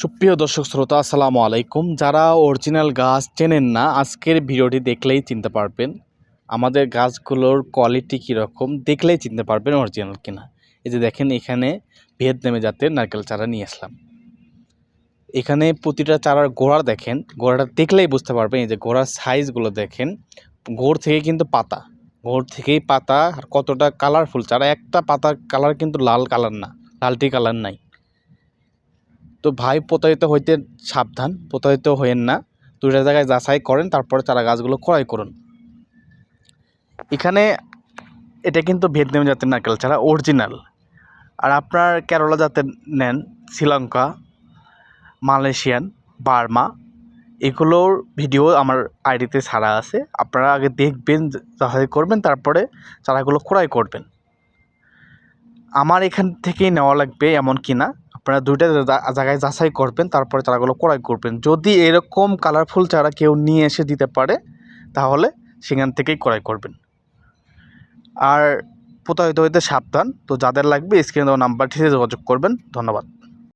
সুপ্রিয় দর্শক শ্রোতা, আসসালামু আলাইকুম। যারা অরিজিনাল গাছ চেনেন না, আজকের ভিডিওটি দেখলেই চিনতে পারবেন আমাদের গাছগুলোর কোয়ালিটি কীরকম, দেখলেই চিনতে পারবেন অরিজিনাল কিনা। এই যে দেখেন, এখানে ভিয়েতনামে জাতের নারকেল চারা নিয়ে আসলাম। এখানে প্রতিটা চারার গোড়া দেখেন, গোড়াটা দেখলেই বুঝতে পারবেন, এই যে গোড়ার সাইজগুলো দেখেন। গোড় থেকে কিন্তু পাতা, গোড় থেকেই পাতা আর কতটা কালারফুল চারা, একটা পাতার কালার কিন্তু লাল কালার না, লালটি কালার নাই। তো ভাই প্রতারিত হইতে সাবধান, প্রতারিত হইয়েন না। দুইটা জায়গায় যাচাই করেন, তারপরে চারা গাছগুলো ক্রয় করুন। এখানে এটা কিন্তু ভিয়েতনাম জাতের নারকেল ছাড়া অরিজিনাল। আর আপনার কেরলা জাতের নেন, শ্রীলঙ্কা, মালয়েশিয়ান, বার্মা, এগুলোর ভিডিও আমার আইডিতে ছাড়া আছে। আপনারা আগে দেখবেন, যাচাই করবেন, তারপরে চারাগুলো ক্রয় করবেন। আমার এখান থেকেই নেওয়া লাগবে, এমন কি না? আপনারা দুইটা জায়গায় যাচাই করবেন, তারপরে চারাগুলো ক্রয় করবেন। যদি এরকম কালারফুল চারা কেউ নিয়ে এসে দিতে পারে, তাহলে সেখান থেকেই ক্রয় করবেন। আর প্রতারিত হইতে সাবধান, তো যাদের লাগবে স্ক্রিনে দেওয়া নাম্বারটিতে যোগাযোগ করবেন। ধন্যবাদ।